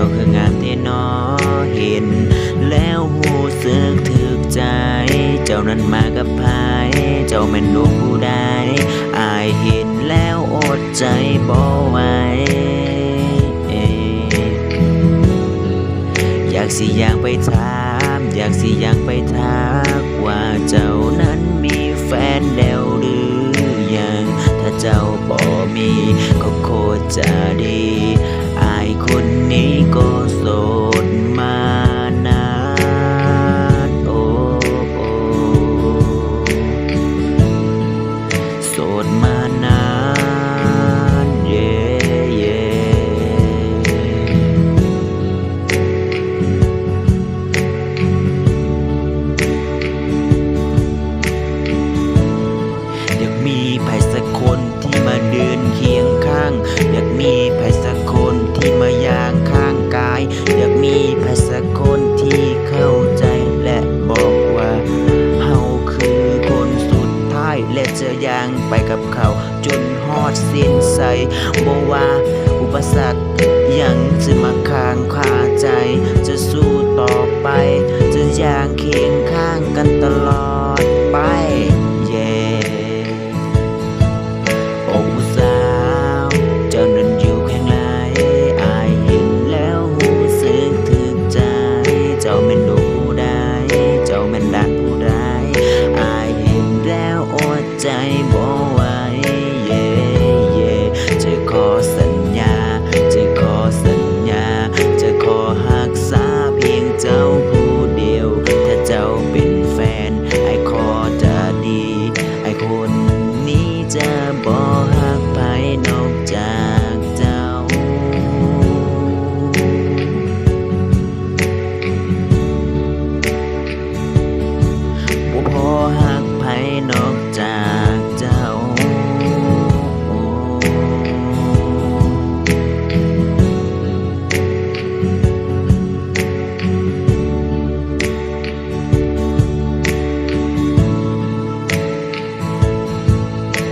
เจ้าคืองามที่นอเห็น แล้วหูสึกถึกใจ เจ้านั้นมากับพายเจ้าแม่นลูกผู้ใดอายเห็นแล้วอดใจบ่ไหวอยากสิอยากไปถาม อยากสิอยากไปทักว่าเจ้านั้นมีแฟนแล้วหรือยัง ถ้าเจ้าบ่มีก็โคตรจะดี คนนี้ก็โสด ดสิ้นใสบ่ว่าอุปสรรคยังจะมาค้างคาใจจะสู้